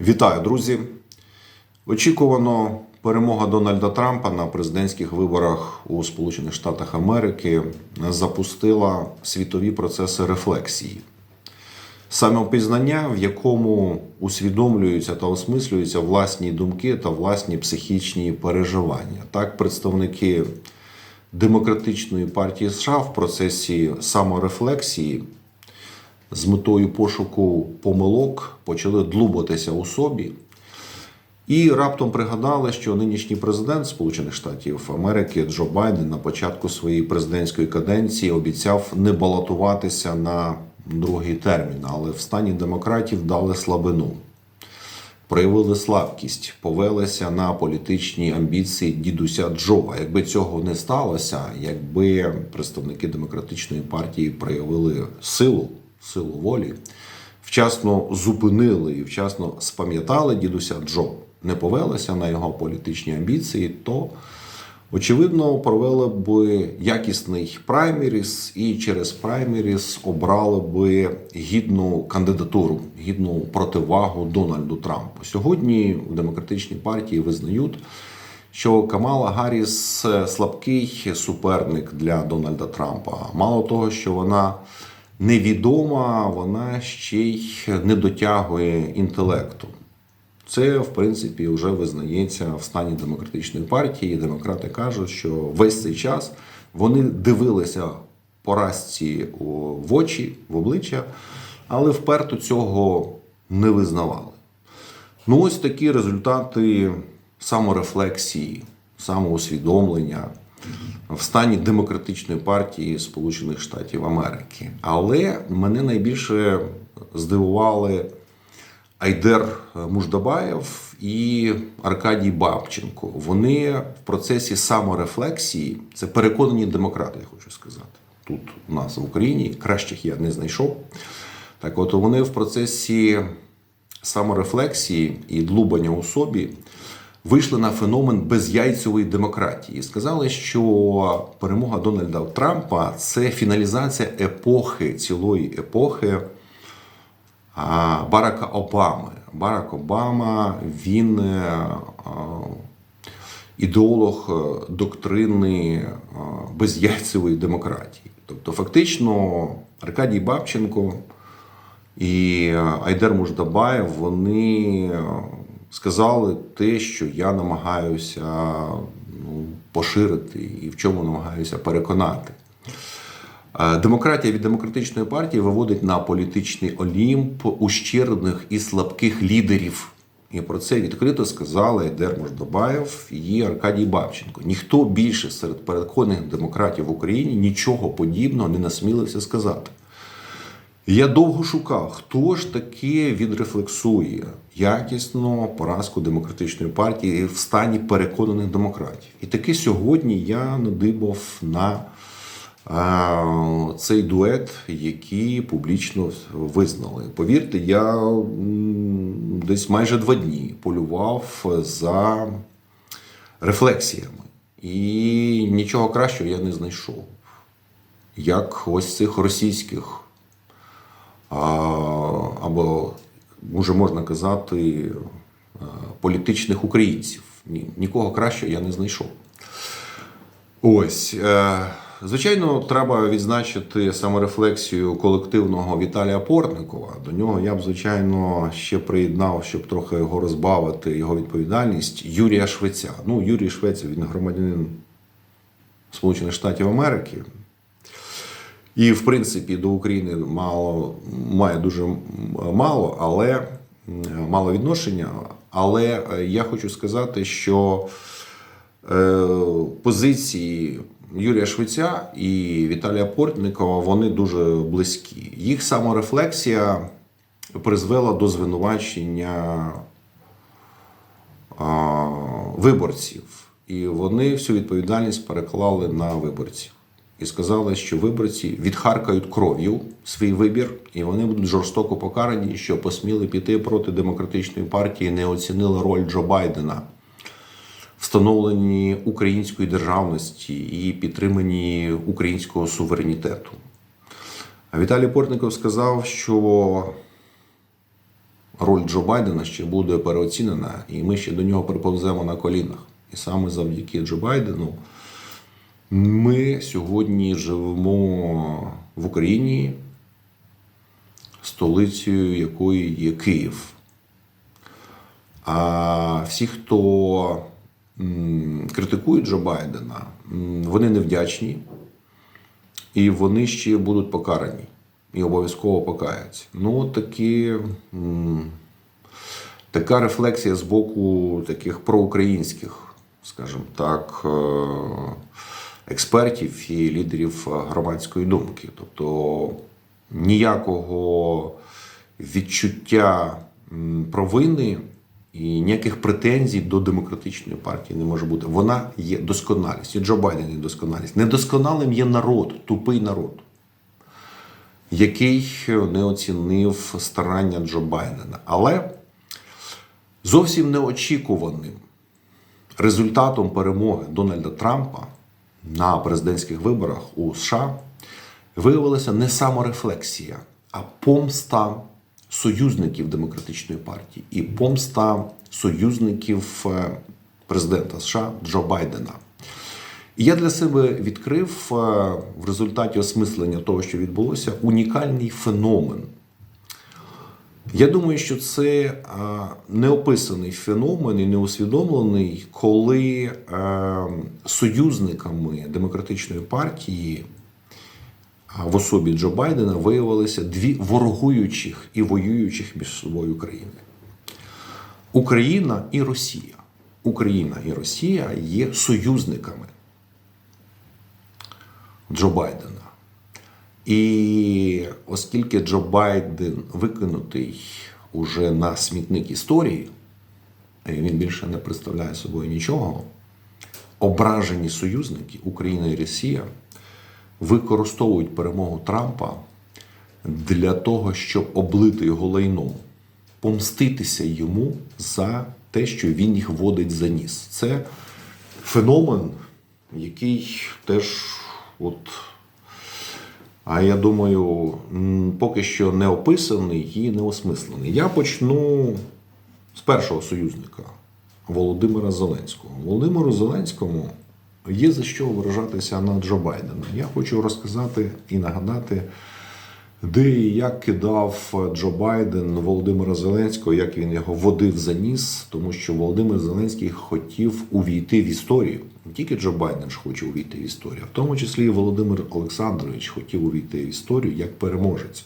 Вітаю, друзі! Очікувано перемога Дональда Трампа на президентських виборах у Сполучених Штатах Америки запустила світові процеси рефлексії. Самопізнання, в якому усвідомлюються та осмислюються власні думки та власні психічні переживання. Так, представники демократичної партії США в процесі саморефлексії з метою пошуку помилок почали длубатися у собі. І раптом пригадали, що нинішній президент Сполучених Штатів Америки Джо Байден на початку своєї президентської каденції обіцяв не балотуватися на другий термін, але в стані демократів дали слабину, проявили слабкість, повелися на політичні амбіції дідуся Джо. Якби цього не сталося, якби представники демократичної партії проявили силу, силу волі, вчасно зупинили і вчасно спам'ятали дідуся Джо, не повелися на його політичні амбіції, то очевидно провели б якісний праймеріс і через праймеріс обрали би гідну кандидатуру, гідну противагу Дональду Трампу. Сьогодні в демократичній партії визнають. Що Камала Гарріс слабкий суперник для Дональда Трампа. Мало того, що вона невідома, вона ще й не дотягує інтелекту. Це, в принципі, вже визнається в стані демократичної партії. Демократи кажуть, що весь цей час вони дивилися поразці в очі, в обличчя, але вперто цього не визнавали. Ну, ось такі результати саморефлексії, самоусвідомлення в стані демократичної партії Сполучених Штатів Америки. Але мене найбільше здивували Айдер Муждабаєв і Аркадій Бабченко. Вони в процесі саморефлексії, це переконані демократи, я хочу сказати. Тут у нас в Україні кращих я не знайшов. Так, от вони в процесі саморефлексії і длубання у собі вийшли на феномен безяйцевої демократії сказали, що перемога Дональда Трампа це фіналізація епохи, цілої епохи Барака Обами. Барак Обама він е, ідеолог е, доктрини безяйцевої демократії. Тобто, фактично, Аркадій Бабченко і Айдер Муждабаєв вони сказали те, що я намагаюся ну, поширити і в чому намагаюся переконати. Е, Демократія від демократичної партії виводить на політичний олімп ущербних і слабких лідерів. І про це відкрито сказали Айдер Мождобаєв і Аркадій Бабченко. Ніхто більше серед переконаних демократів в Україні нічого подібного не насмілився сказати. Я довго шукав, хто ж таки відрефлексує якісно поразку демократичної партії в стані переконаних демократів. І таки сьогодні я надибав на е, цей дует, який публічно визнали. Повірте, я десь майже два дні полював за рефлексіями. І нічого кращого я не знайшов. Як ось цих російських або, може можна казати, політичних українців. Ні, Нікого кращого я не знайшов. Ось. е, Звичайно, треба відзначити саморефлексію колективного Віталія Портникова. До нього я б, звичайно, ще приєднав, щоб трохи його розбавити, його відповідальність Юрія Швеця. Ну, Юрій Швець, він громадянин Сполучених Штатів Америки. І, в принципі, до України мало має дуже мало, але мало відношення. Але я хочу сказати, що е, позиції Юрія Швеця і Віталія Портникова вони дуже близькі. Їх саморефлексія призвела до звинувачення виборців, і вони всю відповідальність переклали на виборців і сказали, що виборці відхаркають кров'ю свій вибір, і вони будуть жорстоко покарані, що посміли піти проти демократичної партії, не оцінили роль Джо Байдена встановленні української державності і підтриманні українського суверенітету. Віталій Портников сказав, що роль Джо Байдена ще буде переоцінена, і ми ще до нього приповземо на колінах. І саме завдяки Джо Байдену ми сьогодні живемо в Україні, столицею якої є Київ. А всі, хто критикують Джо Байдена, вони невдячні і вони ще будуть покарані. І обов'язково покаяться. Ну, такі, така рефлексія з боку таких проукраїнських, скажімо так, е, експертів і лідерів громадської думки. Тобто ніякого відчуття провини і ніяких претензій до демократичної партії не може бути. Вона є досконалість. І Джо Байден є досконалість. Недосконалим є народ, тупий народ, який не оцінив старання Джо Байдена. Але зовсім неочікуваним результатом перемоги Дональда Трампа на президентських виборах у США виявилася не саморефлексія, а помста союзників демократичної партії і помста союзників е, президента США Джо Байдена. І я для себе відкрив е, в результаті осмислення того, що відбулося, унікальний феномен. Я думаю, що це неописаний феномен і неусвідомлений, коли е, союзниками демократичної партії в особі Джо Байдена виявилися дві ворогуючих і воюючих між собою країни. Україна і Росія. Україна і Росія є союзниками Джо Байдена. І оскільки Джо Байден викинутий уже на смітник історії, він більше не представляє собою нічого, ображені союзники Україна і Росія використовують перемогу Трампа для того, щоб облити його лайном, помститися йому за те, що він їх водить за ніс. Це феномен, який теж от. А я думаю, поки що не описаний і не осмислений. Я почну з першого союзника Володимира Зеленського. Володимиру Зеленському є за що виражатися на Джо Байдена. Я хочу розказати і нагадати, де і як кидав Джо Байден Володимира Зеленського, як він його водив за ніс, тому що Володимир Зеленський хотів увійти в історію. Не тільки Джо Байден ж хоче увійти в історію, а в тому числі і Володимир Олександрович хотів увійти в історію як переможець.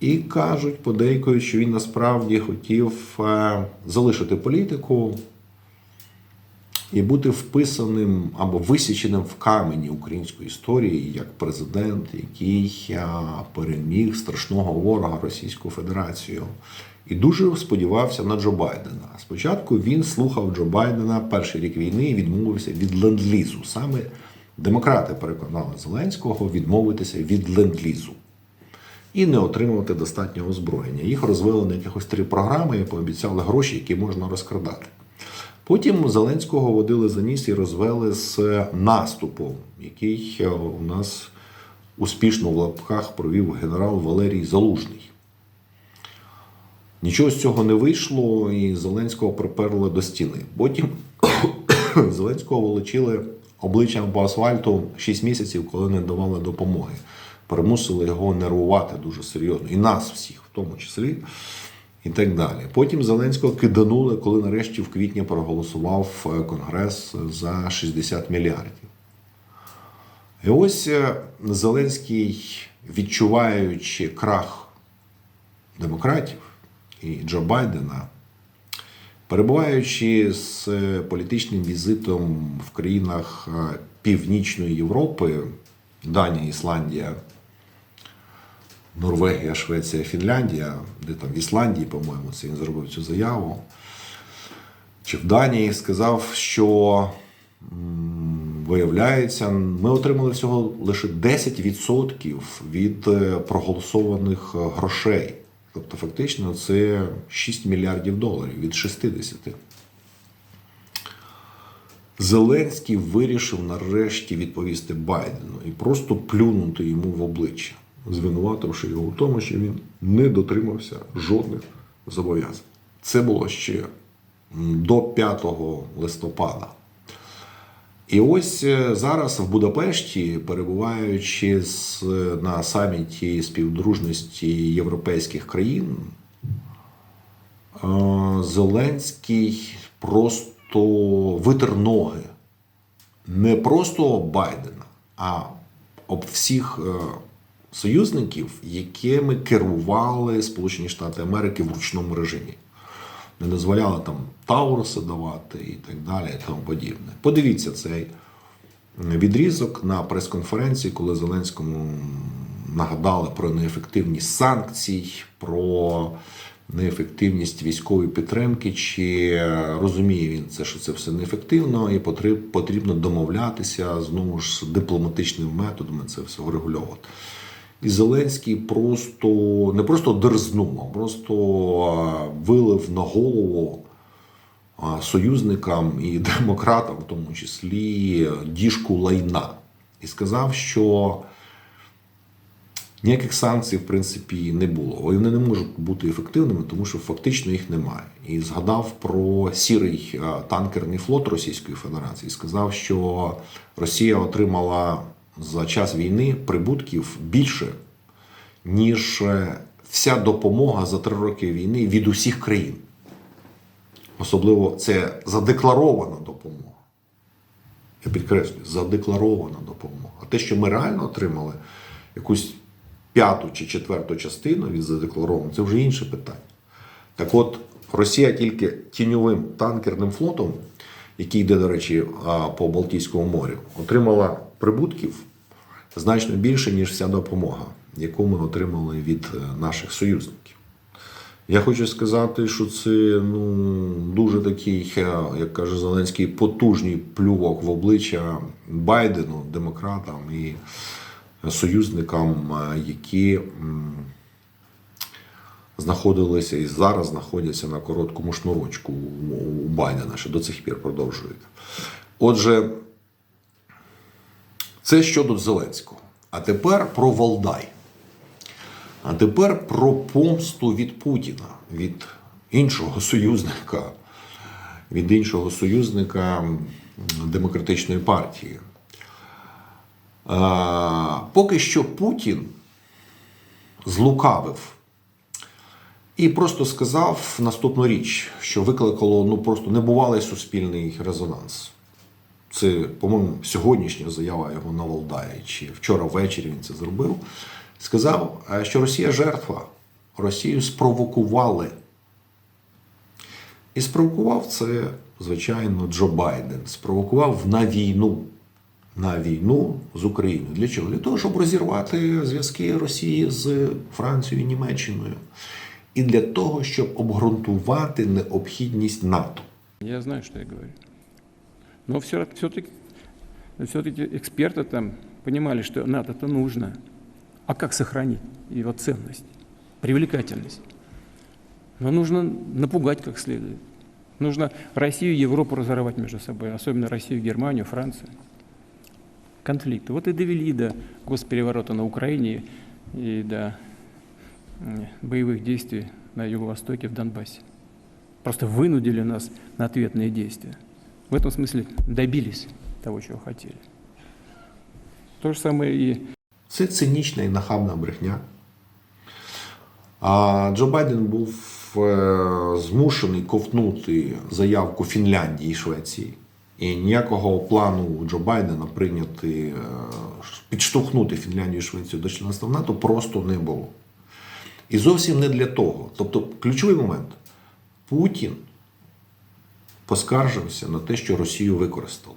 І кажуть, подейкують, що він насправді хотів е, залишити політику і бути вписаним або висіченим в камені української історії як президент, який е, переміг страшного ворога Російську Федерацію. І дуже сподівався на Джо Байдена. Спочатку він слухав Джо Байдена перший рік війни і відмовився від ленд-лізу. Саме демократи переконали Зеленського відмовитися від ленд-лізу і не отримувати достатнього озброєння. Їх розвели на якихось три програми і пообіцяли гроші, які можна розкрадати. Потім Зеленського водили за ніс і розвели з наступом, який е, у нас успішно в лапках провів генерал Валерій Залужний. Нічого з цього не вийшло, і Зеленського приперли до стіни. Потім Зеленського волочили обличчям по асфальту 6 місяців, коли не давали допомоги. Примусили його нервувати дуже серйозно. І нас всіх, в тому числі, і так далі. Потім Зеленського киданули, коли нарешті в квітні проголосував е, Конгрес за 60 мільярдів. І ось е, Зеленський, відчуваючи крах демократів і Джо Байдена, перебуваючи з е, політичним візитом в країнах Північної Європи, Данія, Ісландія, Норвегія, Швеція, Фінляндія, де там в Ісландії, по-моєму, це він зробив цю заяву, чи в Данії сказав, що виявляється, ми отримали всього лише 10% від е, проголосованих е, грошей. Тобто, фактично, це 6 мільярдів доларів від 60. Зеленський вирішив нарешті відповісти Байдену і просто плюнути йому в обличчя, звинувативши його в тому, що він не дотримався жодних зобов'язань. Це було ще до 5 листопада. І ось е, зараз в Будапешті, перебуваючи з, на саміті співдружності європейських країн, е, Зеленський просто витер ноги не просто Байдена, а об всіх е, союзників, якими керували Сполучені Штати Америки в ручному режимі. Не дозволяли там Тауруси давати і так далі, і тому подібне. Подивіться цей відрізок на прес-конференції, коли Зеленському нагадали про неефективність санкцій, про неефективність військової підтримки, чи розуміє він це, що це все неефективно, і потріб- потрібно домовлятися знову ж дипломатичними методами це все врегульовувати. І Зеленський просто не просто дерзнув, а просто вилив на голову союзникам і демократам, в тому числі, діжку лайна. І сказав, що ніяких санкцій, в принципі, не було. Вони не можуть бути ефективними, тому що фактично їх немає. І згадав про сірий танкерний флот Російської Федерації. Сказав, що Росія отримала за час війни прибутків більше, ніж е, вся допомога за три роки війни від усіх країн. Особливо це задекларована допомога. Я підкреслюю, задекларована допомога. А те, що ми реально отримали якусь п'яту чи четверту частину від задекларованого, це вже інше питання. Так от, Росія тільки тіньовим танкерним флотом, який йде, до речі, по Балтійському морю, отримала прибутків значно більше, ніж вся допомога, яку ми отримали від е, наших союзників. Я хочу сказати, що це ну, дуже такий, як каже Зеленський, потужний плювок в обличчя Байдену, демократам і союзникам, е, які знаходилися і зараз знаходяться на короткому шнурочку у Байдена, що до цих пір продовжують. Отже, це щодо Зеленського. А тепер про Валдай. А тепер про помсту від Путіна, від іншого союзника, від іншого союзника демократичної партії. Поки що Путін злукавив і просто сказав наступну річ, що викликало ну просто небувалий суспільний резонанс. Це, по-моєму, сьогоднішня заява його на Валдаї, чи вчора ввечері він це зробив. Сказав, е, що Росія жертва. Росію спровокували. І спровокував це, звичайно, Джо Байден. Спровокував на війну. На війну з Україною. Для чого? Для того, щоб розірвати зв'язки Росії з Францією і Німеччиною І для того, щоб обґрунтувати необхідність НАТО. Я знаю, что я говорю. Но все-таки все-таки эксперты там понимали, что НАТО-то нужно. А как сохранить его ценность, привлекательность? Но нужно напугать как следует. Нужно Россию и Европу разорвать между собой, особенно Россию, Германию, Францию. Конфликты. Вот и довели до госпереворота на Украине и до м, боевых действий на Юго-Востоке, в Донбассе. Просто вынудили нас на ответные действия. В этом смысле добились того, чего хотели. То же самое и Це цинічна і нахабна брехня. А Джо Байден був е, змушений ковтнути заявку Фінляндії і Швеції. І ніякого плану у Джо Байдена прийняти, е, підштовхнути Фінляндію і Швецію до членства в НАТО просто не було. І зовсім не для того. Тобто, ключовий момент: Путін поскаржився на те, що Росію використали.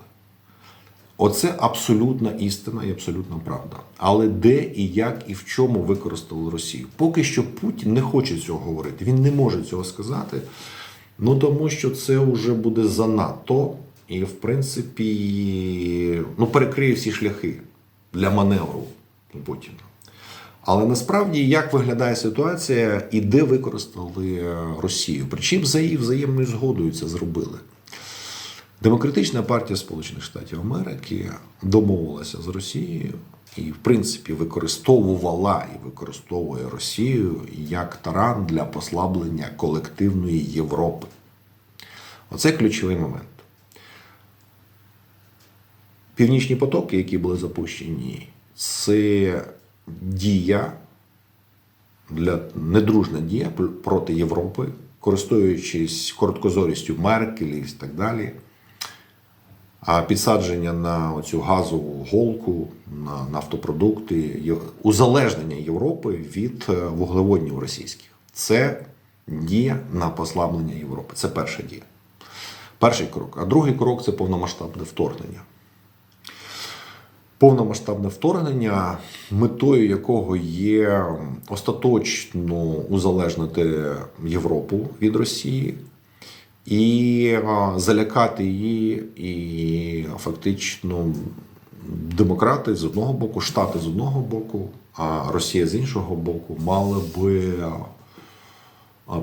Оце абсолютна істина і абсолютна правда. Але де і як і в чому використали Росію? Поки що Путін не хоче цього говорити. Він не може цього сказати. Ну тому що це вже буде занадто, і в принципі ну, перекриє всі шляхи для маневру Путіна. Але насправді як виглядає ситуація і де використали е, Росію? Причому за її взаємною згодою це зробили. Демократична партія Сполучених Штатів Америки домовилася з Росією і, в принципі, використовувала і використовує Росію як таран для послаблення колективної Європи. Оце ключовий момент. Північні потоки, які були запущені, це дія для недружна дія проти Європи, користуючись короткозорістю Меркелі і так далі. А підсадження на цю газову голку, на нафтопродукти, узалежнення Європи від е, вуглеводнів російських. Це дія на послаблення Європи. Це перша дія. Перший крок. А другий крок це повномасштабне вторгнення. Повномасштабне вторгнення, метою якого є остаточно узалежнити Європу від Росії і залякати її, і фактично демократи з одного боку, Штати з одного боку, а Росія з іншого боку мали би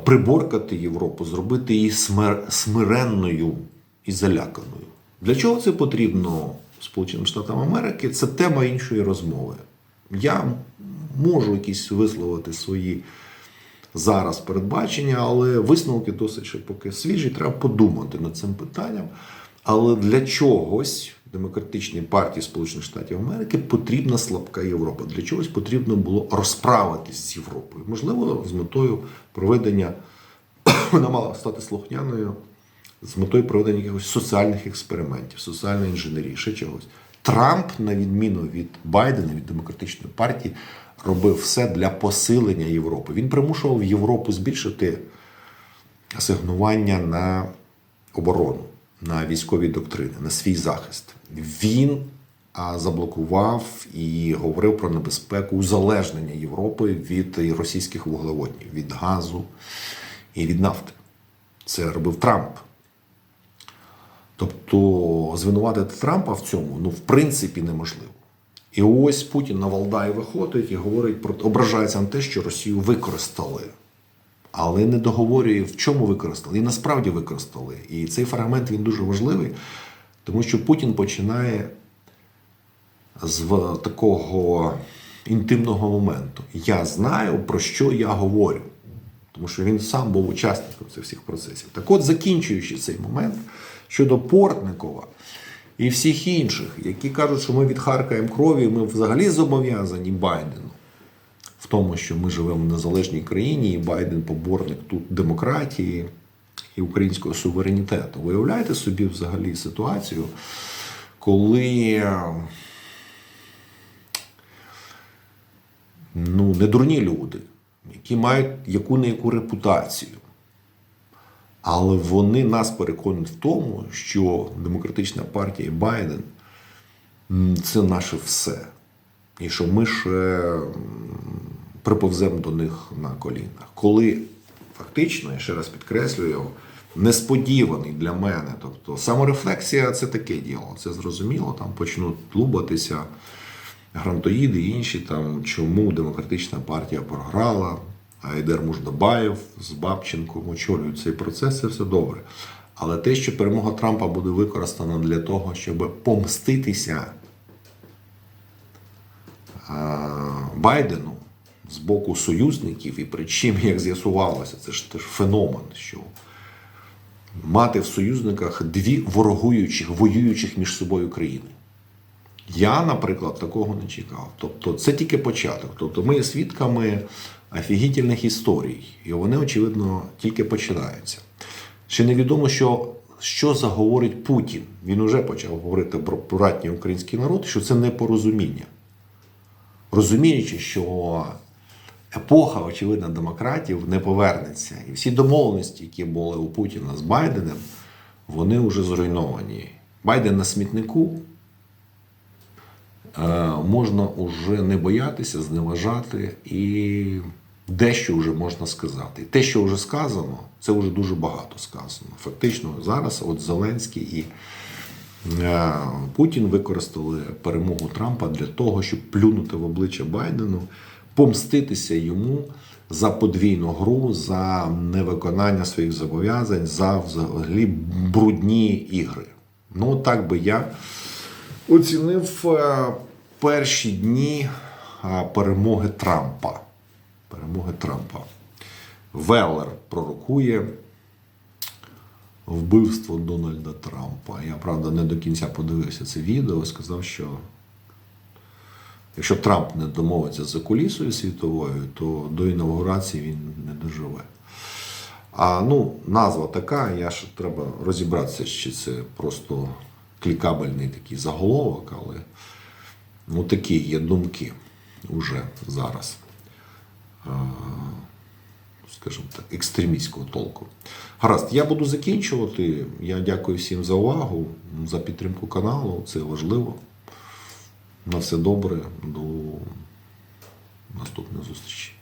приборкати Європу, зробити її смир- смиренною і заляканою. Для чого це потрібно Сполученим Штатам Америки? Це тема іншої розмови. Я можу якісь висловити свої зараз передбачення, але висновки досить ще поки свіжі. Треба подумати над цим питанням. Але для чогось демократичній партії Сполучених Штатів Америки потрібна слабка Європа. Для чогось потрібно було розправитись з Європою. Можливо, з метою проведення вона мала стати слухняною з метою проведення якихось соціальних експериментів, соціальної інженерії, ще чогось. Трамп, на відміну від Байдена, від демократичної партії, робив все для посилення Європи. Він примушував Європу збільшити асигнування на оборону, на військові доктрини, на свій захист. Він заблокував і говорив про небезпеку узалежнення Європи від російських вуглеводнів, від газу і від нафти. Це робив Трамп. Тобто звинуватити Трампа в цьому ну, в принципі неможливо. І ось Путін на Валдаї виходить і говорить про ображається на те, що Росію використали. Але не договорює, в чому використали. І насправді використали. І цей фрагмент він дуже важливий, тому що Путін починає з такого інтимного моменту. Я знаю, про що я говорю. Тому що він сам був учасником цих всіх процесів. Так от, закінчуючи цей момент щодо Портникова і всіх інших, які кажуть, що ми відхаркаємо крові, ми взагалі зобов'язані Байдену в тому, що ми живемо в незалежній країні, і Байден поборник тут демократії і українського суверенітету. Виявляєте собі взагалі ситуацію, коли ну, не дурні люди, які мають яку не яку репутацію. Але вони нас переконують в тому, що демократична партія Байден це наше все. І що ми ще приповземо до них на колінах. Коли фактично, я ще раз підкреслюю, несподіваний для мене. Тобто саморефлексія це таке діло. Це зрозуміло, там почнуть тлубатися грантоїди і інші, там, чому демократична партія програла, Айдер Муждабаєв з Бабченком очолюють цей процес, це все добре. Але те, що перемога Трампа буде використана для того, щоб помститися Байдену з боку союзників, і причим, як з'ясувалося, це ж теж феномен, що мати в союзниках дві ворогуючих, воюючих між собою країни. Я, наприклад, такого не чекав. Тобто, це тільки початок. Тобто, ми є свідками офігітельних історій, і вони, очевидно, тільки починаються. Ще невідомо, що, що заговорить Путін. Він уже почав говорити про братній український народ, що це непорозуміння. Розуміючи, що епоха, очевидно, демократів не повернеться. І всі домовленості, які були у Путіна з Байденом, вони вже зруйновані. Байден на смітнику, можна вже не боятися, зневажати і дещо вже можна сказати. Те, що вже сказано, це вже дуже багато сказано. Фактично, зараз от Зеленський і е, Путін використали перемогу Трампа для того, щоб плюнути в обличчя Байдену, помститися йому за подвійну гру, за невиконання своїх зобов'язань, за взагалі брудні ігри. Ну, так би я оцінив е, перші дні перемоги Трампа. Перемоги Трампа. Веллер пророкує вбивство Дональда Трампа. Я, правда, не до кінця подивився це відео. Сказав, що якщо Трамп не домовиться за кулісою світовою, то до інаугурації він не доживе. А ну, назва така, я ж треба розібратися, чи це просто клікабельний такий заголовок, але ну, такі є думки уже зараз. Скажімо так, екстремістського толку. Гаразд, я буду закінчувати. Я дякую всім за увагу, за підтримку каналу. Це важливо. На все добре. До наступної зустрічі.